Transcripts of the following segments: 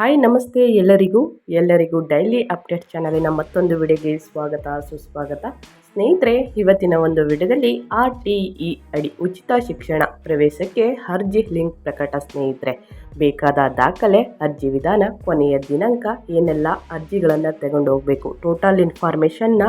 Hi, ನಮಸ್ತೆ ಎಲ್ಲರಿಗೂ. ಎಲ್ಲರಿಗೂ ಡೈಲಿ ಅಪ್ಡೇಟ್ ಚಾನಲಿನ ಮತ್ತೊಂದು ವಿಡಿಯೋಗೆ ಸ್ವಾಗತ, ಸುಸ್ವಾಗತ. ಸ್ನೇಹಿತರೆ, ಇವತ್ತಿನ ಒಂದು ವಿಡಿಯೋದಲ್ಲಿ ಆರ್ ಟಿ ಇ ಅಡಿ ಉಚಿತ ಶಿಕ್ಷಣ ಪ್ರವೇಶಕ್ಕೆ ಅರ್ಜಿ ಲಿಂಕ್ ಪ್ರಕಟ ಸ್ನೇಹಿತರೆ. ಬೇಕಾದ ದಾಖಲೆ, ಅರ್ಜಿ ವಿಧಾನ, ಕೊನೆಯ ದಿನಾಂಕ, ಏನೆಲ್ಲ ಅರ್ಜಿಗಳನ್ನು ತಗೊಂಡು ಹೋಗಬೇಕು ಟೋಟಲ್ ಇನ್ಫಾರ್ಮೇಷನ್ನ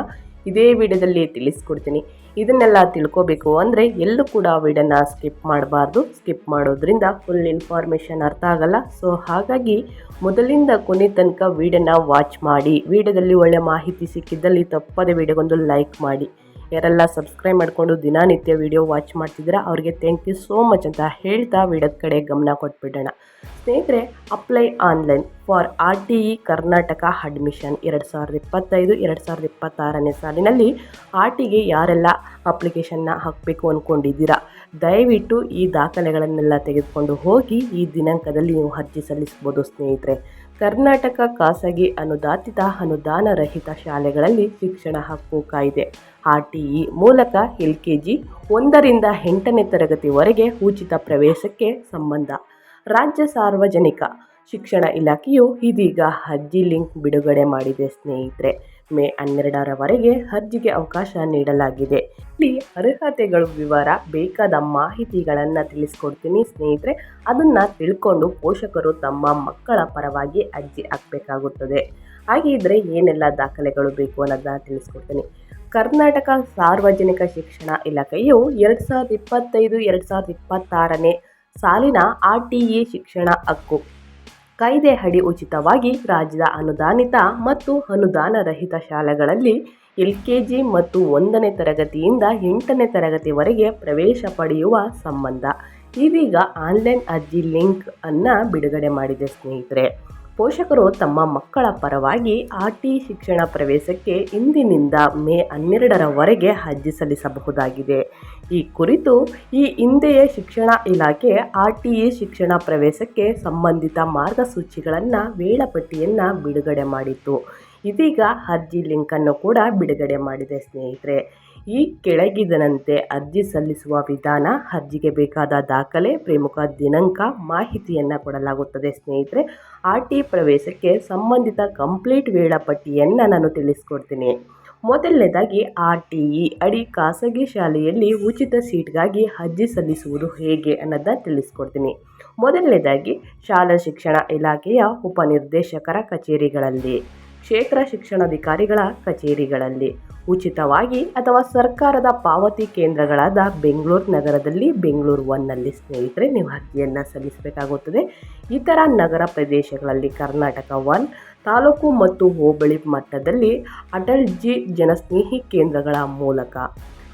ಇದೇ ವಿಡಿಯೋದಲ್ಲಿ ತಿಳಿಸ್ಕೊಡ್ತೀನಿ. ಇದನ್ನೆಲ್ಲ ತಿಳ್ಕೋಬೇಕು ಅಂದರೆ ಎಲ್ಲೂ ಕೂಡ ವಿಡಿಯೋನ ಸ್ಕಿಪ್ ಮಾಡಬಾರ್ದು. ಸ್ಕಿಪ್ ಮಾಡೋದ್ರಿಂದ ಫುಲ್ ಇನ್ಫಾರ್ಮೇಷನ್ ಅರ್ಥ ಆಗಲ್ಲ. ಸೊ ಹಾಗಾಗಿ ಮೊದಲಿಂದ ಕೊನೆ ತನಕ ವಿಡಿಯೋನ ವಾಚ್ ಮಾಡಿ. ವಿಡಿಯೋದಲ್ಲಿ ಒಳ್ಳೆಯ ಮಾಹಿತಿ ಸಿಕ್ಕಿದ್ದಲ್ಲಿ ತಪ್ಪದೆ ವಿಡಿಯೋಗೊಂದು ಲೈಕ್ ಮಾಡಿ. ಯಾರೆಲ್ಲ ಸಬ್ಸ್ಕ್ರೈಬ್ ಮಾಡಿಕೊಂಡು ದಿನನಿತ್ಯ ವಿಡಿಯೋ ವಾಚ್ ಮಾಡ್ತಿದ್ದೀರಾ? ಅವ್ರಿಗೆ ಥ್ಯಾಂಕ್ ಯು ಸೋ ಮಚ್ ಅಂತ ಹೇಳ್ತಾ ವಿಡಿಯೋದ ಕಡೆ ಗಮನ ಕೊಟ್ಬಿಡೋಣ. ಸ್ನೇಹಿತರೆ apply online for R T E Karnataka admission ಎರಡು ಸಾವಿರದ ಇಪ್ಪತ್ತೈದು, ಎರಡು ಸಾವಿರದ ಇಪ್ಪತ್ತಾರನೇ ಸಾಲಿನಲ್ಲಿ ಆರ್ ಟಿಗೆ ಯಾರೆಲ್ಲ ಅಪ್ಲಿಕೇಶನ್ನ ಹಾಕಬೇಕು ಅಂದ್ಕೊಂಡಿದ್ದೀರಾ ದಯವಿಟ್ಟು ಈ ದಾಖಲೆಗಳನ್ನೆಲ್ಲ ತೆಗೆದುಕೊಂಡು ಹೋಗಿ ಈ ದಿನಾಂಕದಲ್ಲಿ ನೀವು ಅರ್ಜಿ ಸಲ್ಲಿಸ್ಬೋದು ಸ್ನೇಹಿತರೆ. ಕರ್ನಾಟಕ ಖಾಸಗಿ ಅನುದಾತಿತ ಅನುದಾನ ರಹಿತ ಶಾಲೆಗಳಲ್ಲಿ ಶಿಕ್ಷಣ ಹಕ್ಕು ಕಾಯ್ದೆ. ಆರ್ ಟಿ ಇ ಮೂಲಕ ಎಲ್ ಕೆ ಜಿ ಒಂದರಿಂದ ಎಂಟನೇ ತರಗತಿವರೆಗೆ ಉಚಿತ ಪ್ರವೇಶಕ್ಕೆ ಸಂಬಂಧ. ರಾಜ್ಯ ಸಾರ್ವಜನಿಕ ಶಿಕ್ಷಣ ಇಲಾಖೆಯು ಇದೀಗ ಅರ್ಜಿ ಲಿಂಕ್ ಬಿಡುಗಡೆ ಮಾಡಿದೆ, ಸ್ನೇಹಿತರೆ. ಮೇ ಹನ್ನೆರಡರವರೆಗೆ ಅರ್ಜಿಗೆ ಅವಕಾಶ ನೀಡಲಾಗಿದೆ. ಇಲ್ಲಿ ಅರ್ಹತೆಗಳು ವಿವರ, ಬೇಕಾದ ಮಾಹಿತಿಗಳನ್ನು ತಿಳಿಸ್ಕೊಡ್ತೀನಿ, ಸ್ನೇಹಿತರೆ. ಅದನ್ನು ತಿಳ್ಕೊಂಡು ಪೋಷಕರು ತಮ್ಮ ಮಕ್ಕಳ ಪರವಾಗಿ ಅರ್ಜಿ ಹಾಕಬೇಕಾಗುತ್ತದೆ. ಹಾಗಿದ್ರೆ ಏನೆಲ್ಲ ದಾಖಲೆಗಳು ಬೇಕು ಅನ್ನೋದನ್ನ ತಿಳಿಸ್ಕೊಡ್ತೀನಿ. ಕರ್ನಾಟಕ ಸಾರ್ವಜನಿಕ ಶಿಕ್ಷಣ ಇಲಾಖೆಯು ಎರಡು ಸಾವಿರದ ಇಪ್ಪತ್ತೈದು, ಎರಡು ಸಾವಿರದ ಇಪ್ಪತ್ತಾರನೇ ಸಾಲಿನ ಆರ್ ಟಿ ಇ ಶಿಕ್ಷಣ ಹಕ್ಕು ಕಾಯ್ದೆ ಅಡಿ ಉಚಿತವಾಗಿ ರಾಜ್ಯದ ಅನುದಾನಿತ ಮತ್ತು ಅನುದಾನ ರಹಿತ ಶಾಲೆಗಳಲ್ಲಿ ಎಲ್ ಕೆ ಜಿ ಮತ್ತು ಒಂದನೇ ತರಗತಿಯಿಂದ ಎಂಟನೇ ತರಗತಿವರೆಗೆ ಪ್ರವೇಶ ಪಡೆಯುವ ಸಂಬಂಧ. ಇದೀಗ ಆನ್ಲೈನ್ ಅರ್ಜಿ ಲಿಂಕ್ ಅನ್ನು ಬಿಡುಗಡೆ ಮಾಡಿದೆ ಸ್ನೇಹಿತರೆ. ಪೋಷಕರು ತಮ್ಮ ಮಕ್ಕಳ ಪರವಾಗಿ ಆರ್ ಟಿ ಶಿಕ್ಷಣ ಪ್ರವೇಶಕ್ಕೆ ಇಂದಿನಿಂದ ಮೇ ಹನ್ನೆರಡರವರೆಗೆ ಅರ್ಜಿ ಸಲ್ಲಿಸಬಹುದಾಗಿದೆ. ಈ ಕುರಿತು ಈ ಹಿಂದೆಯೇ ಶಿಕ್ಷಣ ಇಲಾಖೆ ಆರ್ ಟಿ ಶಿಕ್ಷಣ ಪ್ರವೇಶಕ್ಕೆ ಸಂಬಂಧಿತ ಮಾರ್ಗಸೂಚಿಗಳನ್ನು ವೇಳಾಪಟ್ಟಿಯನ್ನು ಬಿಡುಗಡೆ ಮಾಡಿತ್ತು. ಇದೀಗ ಅರ್ಜಿ ಲಿಂಕನ್ನು ಕೂಡ ಬಿಡುಗಡೆ ಮಾಡಿದೆ ಸ್ನೇಹಿತರೆ. ಈ ಕೆಳಗಿದನಂತೆ ಅರ್ಜಿ ಸಲ್ಲಿಸುವ ವಿಧಾನ ಅರ್ಜಿಗೆ ಬೇಕಾದ ದಾಖಲೆ, ಪ್ರಮುಖ ದಿನಾಂಕ, ಮಾಹಿತಿಯನ್ನು ಕೊಡಲಾಗುತ್ತದೆ. ಸ್ನೇಹಿತರೆ ಆರ್ ಟಿ ಪ್ರವೇಶಕ್ಕೆ ಸಂಬಂಧಿತ ಕಂಪ್ಲೀಟ್ ವೇಳಾಪಟ್ಟಿಯನ್ನು ನಾನು ತಿಳಿಸ್ಕೊಡ್ತೀನಿ. ಮೊದಲನೇದಾಗಿ ಆರ್ ಟಿ ಇ ಅಡಿ ಖಾಸಗಿ ಶಾಲೆಯಲ್ಲಿ ಉಚಿತ ಸೀಟ್ಗಾಗಿ ಅರ್ಜಿ ಸಲ್ಲಿಸುವುದು ಹೇಗೆ ಅನ್ನೋದನ್ನ ತಿಳಿಸ್ಕೊಡ್ತೀನಿ. ಮೊದಲನೇದಾಗಿ, ಶಾಲಾ ಶಿಕ್ಷಣ ಇಲಾಖೆಯ ಉಪನಿರ್ದೇಶಕರ ಕಚೇರಿಗಳಲ್ಲಿ. ಕ್ಷೇತ್ರ ಶಿಕ್ಷಣಾಧಿಕಾರಿಗಳ ಕಚೇರಿಗಳಲ್ಲಿ. ಉಚಿತವಾಗಿ ಅಥವಾ ಸರ್ಕಾರದ ಪಾವತಿ ಕೇಂದ್ರಗಳಾದ ಬೆಂಗಳೂರು ನಗರದಲ್ಲಿ ಬೆಂಗಳೂರು ಒನ್ನಲ್ಲಿ ಸ್ನೇಹಿತರೆ ನೀವು ಅರ್ಜಿಯನ್ನು ಸಲ್ಲಿಸಬೇಕಾಗುತ್ತದೆ. ಇತರ ನಗರ ಪ್ರದೇಶಗಳಲ್ಲಿ ಕರ್ನಾಟಕ ಒನ್, ತಾಲೂಕು ಮತ್ತು ಹೋಬಳಿ ಮಟ್ಟದಲ್ಲಿ ಅಟಲ್ ಜಿ ಜನಸ್ನೇಹಿ ಕೇಂದ್ರಗಳ ಮೂಲಕ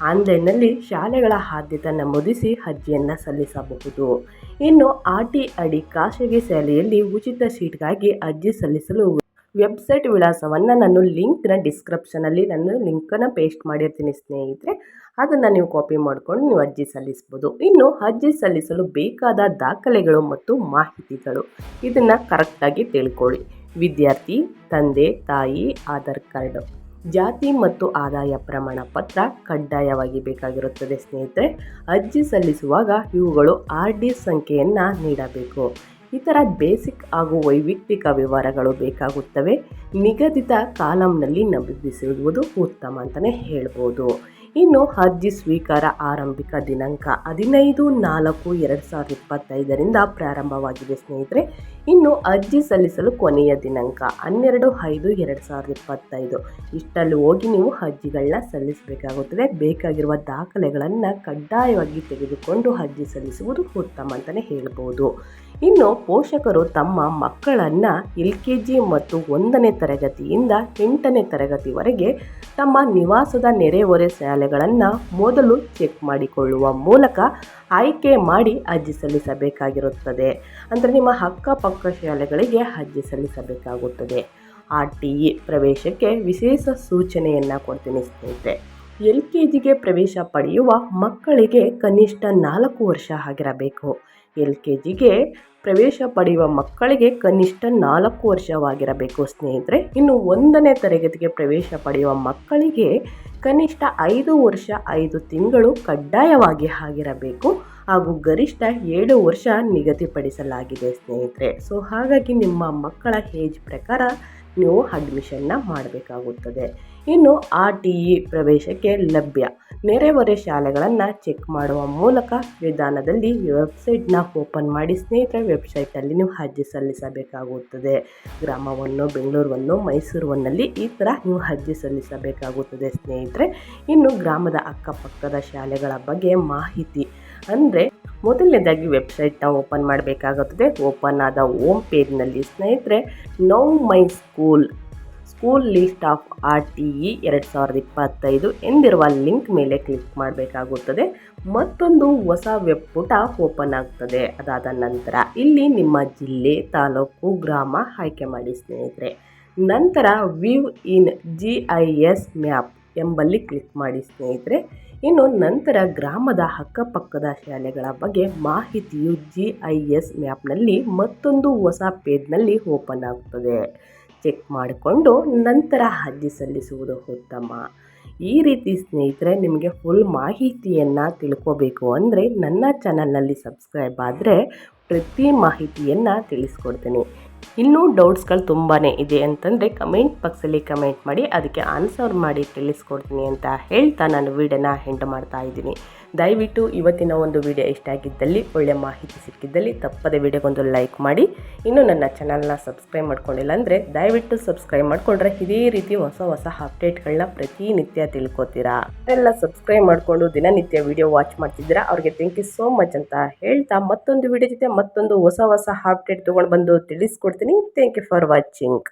ಆನ್ಲೈನ್ನಲ್ಲಿ ಶಾಲೆಗಳ ಆದ್ಯತೆ ನಮೂದಿಸಿ ಅರ್ಜಿಯನ್ನು ಸಲ್ಲಿಸಬಹುದು. ಇನ್ನು ಆರ್ ಟಿ ಅಡಿ ಖಾಸಗಿ ಶಾಲೆಯಲ್ಲಿ ಉಚಿತ ಸೀಟ್ಗಾಗಿ ಅರ್ಜಿ ಸಲ್ಲಿಸಲು ವೆಬ್ಸೈಟ್ ವಿಳಾಸವನ್ನು ನಾನು ಲಿಂಕ್ನ ಡಿಸ್ಕ್ರಿಪ್ಷನಲ್ಲಿ ನಾನು ಲಿಂಕನ್ನು ಪೇಸ್ಟ್ ಮಾಡಿರ್ತೀನಿ ಸ್ನೇಹಿತರೆ. ಅದನ್ನು ನೀವು ಕಾಪಿ ಮಾಡಿಕೊಂಡು ನೀವು ಅರ್ಜಿ ಸಲ್ಲಿಸ್ಬೋದು. ಇನ್ನು ಅರ್ಜಿ ಸಲ್ಲಿಸಲು ಬೇಕಾದ ದಾಖಲೆಗಳು ಮತ್ತು ಮಾಹಿತಿಗಳು ಇದನ್ನು ಕರೆಕ್ಟಾಗಿ ತಿಳ್ಕೊಳ್ಳಿ. ವಿದ್ಯಾರ್ಥಿ, ತಂದೆ, ತಾಯಿ, ಆಧಾರ್ ಕಾರ್ಡ್, ಜಾತಿ ಮತ್ತು ಆದಾಯ ಪ್ರಮಾಣ ಪತ್ರ ಕಡ್ಡಾಯವಾಗಿ ಬೇಕಾಗಿರುತ್ತದೆ ಸ್ನೇಹಿತರೆ. ಅರ್ಜಿ ಸಲ್ಲಿಸುವಾಗ ಇವುಗಳು ಆರ್ ಡಿ ಸಂಖ್ಯೆಯನ್ನು ನೀಡಬೇಕು. ಇತರ ಬೇಸಿಕ್ ಹಾಗೂ ವೈಯಕ್ತಿಕ ವಿವರಗಳು ಬೇಕಾಗುತ್ತವೆ. ನಿಗದಿತ ಕಾಲಂನಲ್ಲಿ ನಮೂದಿಸುವುದು ಉತ್ತಮ ಅಂತಲೇ ಹೇಳ್ಬೋದು. ಇನ್ನು ಅರ್ಜಿ ಸ್ವೀಕಾರ ಆರಂಭಿಕ ದಿನಾಂಕ ಹದಿನೈದು ನಾಲ್ಕು ಎರಡು ಸಾವಿರದ ಇಪ್ಪತ್ತೈದರಿಂದ ಪ್ರಾರಂಭವಾಗಿದೆ ಸ್ನೇಹಿತರೆ. ಇನ್ನು ಅರ್ಜಿ ಸಲ್ಲಿಸಲು ಕೊನೆಯ ದಿನಾಂಕ ಹನ್ನೆರಡು ಐದು ಎರಡು ಸಾವಿರದ ಇಪ್ಪತ್ತೈದು. ಇಷ್ಟಲ್ಲಿ ಹೋಗಿ ನೀವು ಅರ್ಜಿಗಳನ್ನ ಸಲ್ಲಿಸಬೇಕಾಗುತ್ತದೆ. ಬೇಕಾಗಿರುವ ದಾಖಲೆಗಳನ್ನು ಕಡ್ಡಾಯವಾಗಿ ತೆಗೆದುಕೊಂಡು ಅರ್ಜಿ ಸಲ್ಲಿಸುವುದು ಉತ್ತಮ ಅಂತಲೇ ಹೇಳ್ಬೋದು. ಇನ್ನು ಪೋಷಕರು ತಮ್ಮ ಮಕ್ಕಳನ್ನು ಎಲ್ ಕೆ ಜಿ ಮತ್ತು ಒಂದನೇ ತರಗತಿಯಿಂದ ಎಂಟನೇ ತರಗತಿವರೆಗೆ ತಮ್ಮ ನಿವಾಸದ ನೆರೆಹೊರೆ ಶಾಲೆಗಳನ್ನು ಮೊದಲು ಚೆಕ್ ಮಾಡಿಕೊಳ್ಳುವ ಮೂಲಕ ಆಯ್ಕೆ ಮಾಡಿ ಅರ್ಜಿ ಸಲ್ಲಿಸಬೇಕಾಗಿರುತ್ತದೆ. ಅಂದರೆ ನಿಮ್ಮ ಅಕ್ಕಪಕ್ಕ ಶಾಲೆಗಳಿಗೆ ಅರ್ಜಿ ಸಲ್ಲಿಸಬೇಕಾಗುತ್ತದೆ. ಆರ್ ಟಿ ಇ ಪ್ರವೇಶಕ್ಕೆ ವಿಶೇಷ ಸೂಚನೆಯನ್ನು ಕೊಡ್ತೀನಿ ಸ್ನೇಹಿತರೆ. ಎಲ್ ಕೆ ಜಿಗೆ ಪ್ರವೇಶ ಪಡೆಯುವ ಮಕ್ಕಳಿಗೆ ಕನಿಷ್ಠ ನಾಲ್ಕು ವರ್ಷ ಆಗಿರಬೇಕು. ಎಲ್ ಕೆ ಜಿಗೆ ಪ್ರವೇಶ ಪಡೆಯುವ ಮಕ್ಕಳಿಗೆ ಕನಿಷ್ಠ ನಾಲ್ಕು ವರ್ಷವಾಗಿರಬೇಕು. ಸ್ನೇಹಿತರೆ, ಇನ್ನು ಒಂದನೇ ತರಗತಿಗೆ ಪ್ರವೇಶ ಪಡೆಯುವ ಮಕ್ಕಳಿಗೆ ಕನಿಷ್ಠ ಐದು ವರ್ಷ ಐದು ತಿಂಗಳು ಕಡ್ಡಾಯವಾಗಿ ಆಗಿರಬೇಕು ಹಾಗೂ ಗರಿಷ್ಠ ಏಳು ವರ್ಷ ನಿಗದಿಪಡಿಸಲಾಗಿದೆ ಸ್ನೇಹಿತರೆ. ಸೊ, ಹಾಗಾಗಿ ನಿಮ್ಮ ಮಕ್ಕಳ ಏಜ್ ಪ್ರಕಾರ ನೀವು ಅಡ್ಮಿಷನ್ನ ಮಾಡಬೇಕಾಗುತ್ತದೆ. ಇನ್ನು ಆರ್ ಟಿ ಇ ಪ್ರವೇಶಕ್ಕೆ ಲಭ್ಯ. ನೆರೆಹೊರೆ ಶಾಲೆಗಳನ್ನು ಚೆಕ್ ಮಾಡುವ ಮೂಲಕ ವಿಧಾನದಲ್ಲಿ ವೆಬ್ಸೈಟ್ನ ಓಪನ್ ಮಾಡಿ ಸ್ನೇಹಿತರ ವೆಬ್ಸೈಟಲ್ಲಿ ನೀವು ಅರ್ಜಿ ಸಲ್ಲಿಸಬೇಕಾಗುತ್ತದೆ. ಗ್ರಾಮವನ್ನು, ಬೆಂಗಳೂರನ್ನು ಮೈಸೂರುವನ್ನಲ್ಲಿ ಈ ಥರ ನೀವು ಅರ್ಜಿ ಸಲ್ಲಿಸಬೇಕಾಗುತ್ತದೆ ಸ್ನೇಹಿತರೆ. ಇನ್ನು ಗ್ರಾಮದ ಅಕ್ಕಪಕ್ಕದ ಶಾಲೆಗಳ ಬಗ್ಗೆ ಮಾಹಿತಿ ಅಂದರೆ ಮೊದಲನೇದಾಗಿ ವೆಬ್ಸೈಟ್ನ ಓಪನ್ ಮಾಡಬೇಕಾಗುತ್ತದೆ. ಓಪನ್ ಆದ ಹೋಮ್ ಪೇಜ್ನಲ್ಲಿ ಸ್ನೇಹಿತರೆ, know my school school list of R T E ಎರಡು ಸಾವಿರದ ಇಪ್ಪತ್ತೈದು ಎಂದಿರುವ ಲಿಂಕ್ ಮೇಲೆ ಕ್ಲಿಕ್ ಮಾಡಬೇಕಾಗುತ್ತದೆ. ಮತ್ತೊಂದು ಹೊಸ ವೆಬ್ ಪುಟ ಓಪನ್ ಆಗ್ತದೆ. ಅದಾದ ನಂತರ ಇಲ್ಲಿ ನಿಮ್ಮ ಜಿಲ್ಲೆ, ತಾಲೂಕು, ಗ್ರಾಮ ಆಯ್ಕೆ ಮಾಡಿ ಸ್ನೇಹಿತರೆ. ನಂತರ view in G I S map ಎಂಬಲ್ಲಿ ಕ್ಲಿಕ್ ಮಾಡಿ ಸ್ನೇಹಿತರೆ. ಇನ್ನು ನಂತರ ಗ್ರಾಮದ ಅಕ್ಕಪಕ್ಕದ ಶಾಲೆಗಳ ಬಗ್ಗೆ ಮಾಹಿತಿಯು ಜಿ ಐ ಎಸ್ ಮ್ಯಾಪ್ನಲ್ಲಿ ಮತ್ತೊಂದು ಹೊಸ ಪೇಜ್ನಲ್ಲಿ ಓಪನ್ ಆಗುತ್ತದೆ ಚೆಕ್ ಮಾಡಿಕೊಂಡು ನಂತರ ಅರ್ಜಿ ಸಲ್ಲಿಸುವುದು ಉತ್ತಮ. ಈ ರೀತಿ ಸ್ನೇಹಿತರೆ, ನಿಮಗೆ ಫುಲ್ ಮಾಹಿತಿಯನ್ನು ತಿಳ್ಕೋಬೇಕು ಅಂದರೆ ನನ್ನ ಚಾನಲ್ನಲ್ಲಿ ಸಬ್ಸ್ಕ್ರೈಬ್ ಆದರೆ ಪ್ರತಿ ಮಾಹಿತಿಯನ್ನು ತಿಳಿಸ್ಕೊಡ್ತೀನಿ. ಇನ್ನೂ ಡೌಟ್ಸ್ಗಳು ತುಂಬಾ ಇದೆ ಅಂತಂದರೆ ಕಮೆಂಟ್ ಬಾಕ್ಸಲ್ಲಿ ಕಮೆಂಟ್ ಮಾಡಿ, ಅದಕ್ಕೆ ಆನ್ಸರ್ ಮಾಡಿ ತಿಳಿಸ್ಕೊಡ್ತೀನಿ ಅಂತ ಹೇಳ್ತಾ ನಾನು ವೀಡಿಯೋನ ಹೆಂಡ್ ಮಾಡ್ತಾ ಇದ್ದೀನಿ. ದಯವಿಟ್ಟು ಇವತ್ತಿನ ಒಂದು ವಿಡಿಯೋ ಇಷ್ಟ ಆಗಿದ್ದಲ್ಲಿ ಒಳ್ಳೆಯ ಮಾಹಿತಿ ಸಿಕ್ಕಿದ್ದಲ್ಲಿ ತಪ್ಪದೆ ವಿಡಿಯೋಗೊಂದು ಲೈಕ್ ಮಾಡಿ. ಇನ್ನು ನನ್ನ ಚಾನಲ್ನ ಸಬ್ಸ್ಕ್ರೈಬ್ ಮಾಡ್ಕೊಂಡಿಲ್ಲ ಅಂದರೆ ದಯವಿಟ್ಟು ಸಬ್ಸ್ಕ್ರೈಬ್ ಮಾಡಿಕೊಂಡ್ರೆ ಇದೇ ರೀತಿ ಹೊಸ ಹೊಸ ಅಪ್ಡೇಟ್ಗಳನ್ನ ಪ್ರತಿನಿತ್ಯ ತಿಳ್ಕೊತೀರಾ? ಎಲ್ಲ ಸಬ್ಸ್ಕ್ರೈಬ್ ಮಾಡಿಕೊಂಡು ದಿನನಿತ್ಯ ವಿಡಿಯೋ ವಾಚ್ ಮಾಡ್ತಿದ್ದೀರಾ? ಅವ್ರಿಗೆ ಥ್ಯಾಂಕ್ ಯು ಸೋ ಮಚ್ ಅಂತ ಹೇಳ್ತಾ ಮತ್ತೊಂದು ವಿಡಿಯೋ ಜೊತೆ ಮತ್ತೊಂದು ಹೊಸ ಹೊಸ ಅಪ್ಡೇಟ್ ತೊಗೊಂಡು ಬಂದು ತಿಳಿಸ್ಕೊಡ್ತೀನಿ. Thank you for watching